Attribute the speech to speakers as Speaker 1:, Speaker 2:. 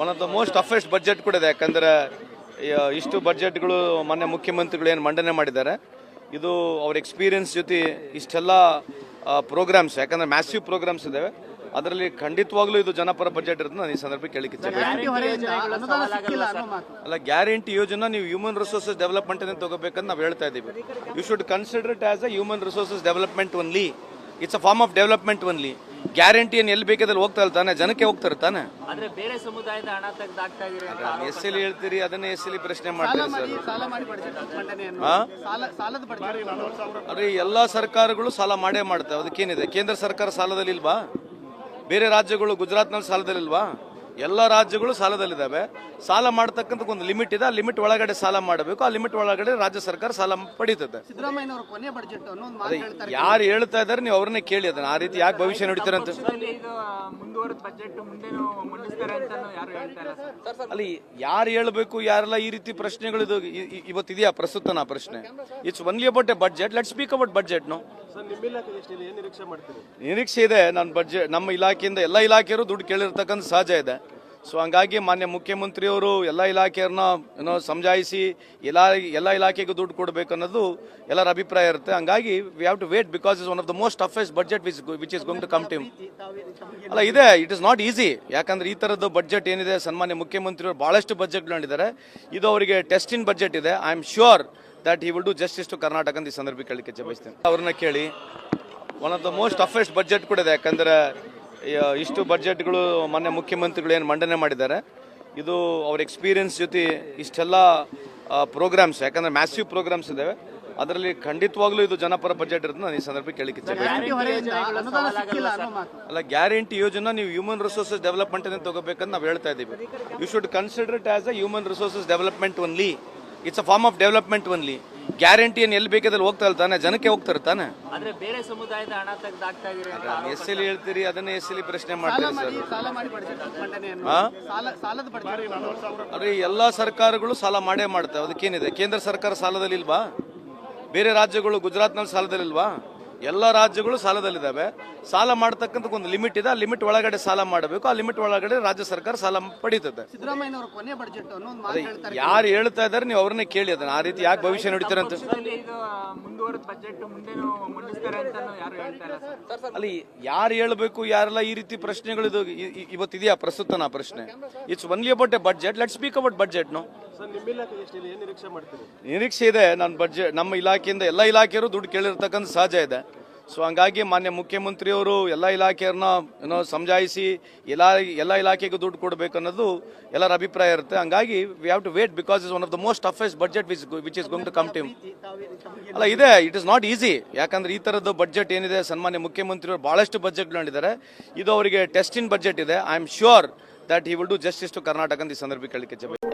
Speaker 1: One of the most toughest budget ಕೂಡ ಇದೆ. ಯಾಕಂದ್ರೆ ಇಷ್ಟು ಬಜೆಟ್ಗಳು ಮೊನ್ನೆ ಮುಖ್ಯಮಂತ್ರಿಗಳು ಏನು ಮಂಡನೆ ಮಾಡಿದ್ದಾರೆ. ಇದು ಅವ್ರ ಎಕ್ಸ್ಪೀರಿಯನ್ಸ್ ಜೊತೆ ಇಷ್ಟೆಲ್ಲ ಪ್ರೋಗ್ರಾಮ್ಸ್ ಯಾಕಂದ್ರೆ ಮ್ಯಾಸಿವ್ ಪ್ರೋಗ್ರಾಮ್ಸ್ ಇದಾವೆ. ಅದರಲ್ಲಿ ಖಂಡಿತವಾಗ್ಲೂ ಇದು ಜನಪರ ಬಜೆಟ್ ಇರುತ್ತೆ ನಾನು ಈ ಸಂದರ್ಭಕ್ಕೆ
Speaker 2: ಅನ್ನೋ ಮಾತು.
Speaker 1: ಅಲ್ಲ ಗ್ಯಾರಂಟಿ ಯೋಜನಾ ನೀವು ಹ್ಯೂಮನ್ ರಿಸೋರ್ಸಸ್ ಡೆವಲಪ್ಮೆಂಟ್ ಅಂತ ತಗೋಬೇಕಂತ ನಾವು ಹೇಳ್ತಾ ಇದ್ದೀವಿ. You should consider it as a human resources development only it's a form of development only guarantee ಏನು ಎಲ್ಲಿ ಬೇಕಾದಲ್ಲಿ ಹೋಗ್ತಾ ತಾನೆ? ಜನಕ್ಕೆ ಹೋಗ್ತಾರೆ ತಾನೆ?
Speaker 3: ಆದ್ರೆ ಬೇರೆ ಸಮುದಾಯದ ಹಣ ತೆಗೆದಾಗ್ತಾ ಇದೀರಿ
Speaker 1: ಎಸ್ ಎಲ್ ಹೇಳ್ತೀರಿ ಅದನ್ನೇ ಎಸ್ ಎಲ್ ಪ್ರಶ್ನೆ ಮಾಡ್ತೀರಿ ಸರ್. ಅರೆ ಎಲ್ಲ ಸರ್ಕಾರಗಳು ಸಾಲ ಮಾಡೇ ಮಾಡ್ತವೆ. ಅದಕ್ಕೇನಿದೆ? ಕೇಂದ್ರ ಸರ್ಕಾರ ಸಾಲದಲ್ಲಿ ಇಲ್ವಾ ಬೇರೆ ರಾಜ್ಯಗಳು ಗುಜರಾತ್ನಲ್ಲಿ ಸಾಲದಲ್ಲಿಲ್ವಾ? ಎಲ್ಲ ರಾಜ್ಯಗಳು ಸಾಲದಲ್ಲಿದ್ದಾವೆ. ಸಾಲ ಮಾಡ್ತಕ್ಕಂಥ ಒಂದು ಲಿಮಿಟ್ ಇದೆ. ಆ ಲಿಮಿಟ್ ಒಳಗಡೆ ಸಾಲ ಮಾಡಬೇಕು. ಆ ಲಿಮಿಟ್ ಒಳಗಡೆ ರಾಜ್ಯ ಸರ್ಕಾರ ಸಾಲ ಪಡೀತದೆ.
Speaker 2: ಸಿದ್ದರಾಮಯ್ಯ ಕೊನೆ ಬಡ್ಜೆಟ್ ಅನ್ನೋ ಒಂದು ಮಾತು ಹೇಳ್ತಾರೆ.
Speaker 1: ಯಾರು ಹೇಳ್ತಾ ಇದ್ದಾರೆ ನೀವು ಅವ್ರನ್ನೇ ಕೇಳಿ ಅದನ್ನ. ಆ ರೀತಿ ಯಾಕೆ ಭವಿಷ್ಯ
Speaker 3: ನಡೀತಾರಂತ
Speaker 1: ಅಲ್ಲಿ ಯಾರು ಹೇಳಬೇಕು ಯಾರೆಲ್ಲ ಈ ರೀತಿ ಪ್ರಶ್ನೆಗಳು ಇದು ಇವತ್ತಿದೆಯಾ ಪ್ರಸ್ತುತ ನಾ ಪ್ರಶ್ನೆ. It's only about a budget let speak about budget no ನಿರೀಕ್ಷೆ ಇದೆ. ನನ್ನ ಬಜೆಟ್ ನಮ್ಮ ಇಲಾಖೆಯಿಂದ ಎಲ್ಲ ಇಲಾಖೆಯರು ದುಡ್ಡು ಕೇಳಿರ್ತಕ್ಕಂಥ ಸಹಜ ಇದೆ. ಸೊ ಹಂಗಾಗಿ ಮಾನ್ಯ ಮುಖ್ಯಮಂತ್ರಿಯವರು ಎಲ್ಲ ಇಲಾಖೆಯವ್ರನ್ನ, ಏನೋ ಸಮಜಾಯಿಸಿ, ಎಲ್ಲ ಎಲ್ಲ ಇಲಾಖೆಗೂ ದುಡ್ಡು ಕೊಡಬೇಕು ಅನ್ನೋದು ಎಲ್ಲರ ಅಭಿಪ್ರಾಯ ಇರುತ್ತೆ. ಹಂಗಾಗಿ we have to wait because is one of the most toughest budget which which is going to come Tim ಅಲ್ಲ, ಇದೆ ಇಟ್ ಇಸ್ ನಾಟ್ ಈಸಿ ಯಾಕಂದ್ರೆ ಈ ತರದ್ದು ಬಜೆಟ್ ಏನಿದೆ, ಸನ್ಮಾನ್ಯ ಮುಖ್ಯಮಂತ್ರಿಯವರು ಬಹಳಷ್ಟು ಬಜೆಟ್ ಮಾಡಿದ್ದಾರೆ ಇದು ಅವರಿಗೆ ಟೆಸ್ಟ್ ಇನ್ ಬಜೆಟ್ ಇದೆ. ಐ ಆಮ್ ಶ್ಯೂರ್ ದಟ್ ಈ will do justice to Karnataka ಅಂತ ಈ ಸಂದರ್ಭಕ್ಕೆ ಕೇಳಲಿಕ್ಕೆ ಬಯಸ್ತೇನೆ. ಅವ್ರನ್ನ ಕೇಳಿ one of the most toughest budget ಕೂಡ ಇದೆ. ಯಾಕಂದ್ರೆ ಇಷ್ಟು ಬಜೆಟ್ಗಳು ಮೊನ್ನೆ ಮುಖ್ಯಮಂತ್ರಿಗಳು ಏನು ಮಂಡನೆ ಮಾಡಿದ್ದಾರೆ. ಇದು ಅವ್ರ ಎಕ್ಸ್ಪೀರಿಯನ್ಸ್ ಜೊತೆ ಇಷ್ಟೆಲ್ಲ ಪ್ರೋಗ್ರಾಮ್ಸ್ ಯಾಕಂದ್ರೆ ಮ್ಯಾಸಿವ್ ಪ್ರೋಗ್ರಾಮ್ಸ್ ಇದ್ದಾವೆ ಅದರಲ್ಲಿ ಖಂಡಿತವಾಗ್ಲೂ ಇದು ಜನಪರ ಬಜೆಟ್ ಇರುತ್ತೆ ನಾನು ಈ ಸಂದರ್ಭಕ್ಕೆ
Speaker 2: ಕೇಳಿಕೆ ಅನ್ನೋ
Speaker 1: ಅಲ್ಲ ಗ್ಯಾರಂಟಿ ಯೋಜನಾ ನೀವು ಹ್ಯೂಮನ್ ರಿಸೋರ್ಸಸ್ ಡೆವಲಪ್ಮೆಂಟ್ ಅಂತ ತಗೋಬೇಕಂತ ನಾವು ಹೇಳ್ತಾ ಇದ್ದೀವಿ. You should consider it as a human resources development only it's a form of development only guarantee ಏನು ಎಲ್ಲಿ ಬೇಕಾದಲ್ಲಿ ಹೋಗ್ತಾ ತಾನೆ ಜನಕ್ಕೆ ಹೋಗ್ತಾರೆ ತಾನೆ.
Speaker 3: ಆದ್ರೆ ಬೇರೆ ಸಮುದಾಯದ ಹಣ ತೆಗೆದಾಗ್ತಾ ಅಂತ
Speaker 1: ಎಸ್ ಎಲ್ ಹೇಳ್ತೀರಿ ಅದನ್ನೇ ಎಸ್ ಎಲ್ ಪ್ರಶ್ನೆ ಮಾಡ್ತೀರಿ ಸರ್.
Speaker 2: ಸಾಲ ಮಾಡಿ ಬಡ್ಜೆಟ್ ಮಂಡನೆಯನ್ನು
Speaker 1: ಹಾ?
Speaker 2: ಸಾಲ ಸಾಲದ ಬಡ್ಜೆಟ್
Speaker 1: ಅರೆ ಎಲ್ಲ ಸರ್ಕಾರಗಳು ಸಾಲ ಮಾಡೇ ಮಾಡ್ತವೆ ಅದಕ್ಕೇನಿದೆ? ಕೇಂದ್ರ ಸರ್ಕಾರ ಸಾಲದಲ್ಲಿ ಇಲ್ವಾ ಬೇರೆ ರಾಜ್ಯಗಳು ಗುಜರಾತ್ನಲ್ಲಿ ಸಾಲದಲ್ಲಿಲ್ವಾ? ಎಲ್ಲ ರಾಜ್ಯಗಳು ಸಾಲದಲ್ಲಿದ್ದಾವೆ. ಸಾಲ ಮಾಡ್ತಕ್ಕಂಥ ಒಂದು ಲಿಮಿಟ್ ಇದೆ. ಆ ಲಿಮಿಟ್ ಒಳಗಡೆ ಸಾಲ ಮಾಡಬೇಕು. ಆ ಲಿಮಿಟ್ ಒಳಗಡೆ ರಾಜ್ಯ ಸರ್ಕಾರ ಸಾಲ ಪಡೀತದೆ.
Speaker 2: ಸಿದ್ದರಾಮಯ್ಯ ಕೊನೆ ಬಡ್ಜೆಟ್ ಅನ್ನೋ ಒಂದು ಮಾತು ಹೇಳ್ತಾರೆ
Speaker 1: ಯಾರು ಹೇಳ್ತಾ ಇದಾರೆ ನೀವು ಅವ್ರನ್ನೇ ಕೇಳಿ ಅದನ್ನ. ಆ ರೀತಿ ಯಾಕೆ ಭವಿಷ್ಯ ನುಡಿತಾರೆ ಅಂತ.
Speaker 3: ಪಕ್ಷದಲ್ಲಿ ಇದು ಮುಂದುವರೆದ ಬಜೆಟ್ ಮುಂದೆ ಮಂಡಿಸ್ತಾರೆ ಅಂತ ಯಾರು ಹೇಳ್ತಾ ಇಲ್ಲ ಸರ್?
Speaker 1: ಅಲ್ಲಿ ಯಾರು ಹೇಳಬೇಕು ಯಾರೆಲ್ಲ ಈ ರೀತಿ ಪ್ರಶ್ನೆಗಳು ಇದು ಇ- ಇ- ಇವತ್ತಿದೆಯಾ ಪ್ರಸ್ತುತ ನಾ ಪ್ರಶ್ನೆ. It's only about a budget let speak about budget no ನಿರೀಕ್ಷೆ ಇದೆ. ನನ್ನ ಬಜೆಟ್ ನಮ್ಮ ಇಲಾಖೆಯಿಂದ ಎಲ್ಲ ಇಲಾಖೆಯರು ದುಡ್ಡು ಕೇಳಿರ್ತಕ್ಕಂಥ ಸಹಜ ಇದೆ. ಸೊ ಹಂಗಾಗಿ ಮಾನ್ಯ ಮುಖ್ಯಮಂತ್ರಿಯವರು ಎಲ್ಲ ಇಲಾಖೆಯವ್ರನ್ನ ಏನೋ ಸಮಜಾಯಿಸಿ ಎಲ್ಲ ಎಲ್ಲ ಇಲಾಖೆಗೂ ದುಡ್ಡು ಕೊಡಬೇಕು ಅನ್ನೋದು ಎಲ್ಲರ ಅಭಿಪ್ರಾಯ ಇರುತ್ತೆ. ಹಂಗಾಗಿ we have to wait because is one of the most toughest budget which which is going to come to ಅಲ್ಲ, ಇದೆ. ಇಟ್ ಇಸ್ ನಾಟ್ ಈಸಿ ಯಾಕಂದ್ರೆ ಈ ತರದ್ದು ಬಜೆಟ್ ಏನಿದೆ, ಸನ್ಮಾನ್ಯ ಮುಖ್ಯಮಂತ್ರಿಯವರು ಬಹಳಷ್ಟು ಬಜೆಟ್ ಮಾಡಿದ್ದಾರೆ ಇದು ಅವರಿಗೆ ಟೆಸ್ಟ್ ಇನ್ ಬಜೆಟ್ ಇದೆ. I am sure that he will do justice to Karnataka ಅಂತ ಈ ಸಂದರ್ಭಕ್ಕೆ ಕೇಳಲಿಕ್ಕೆ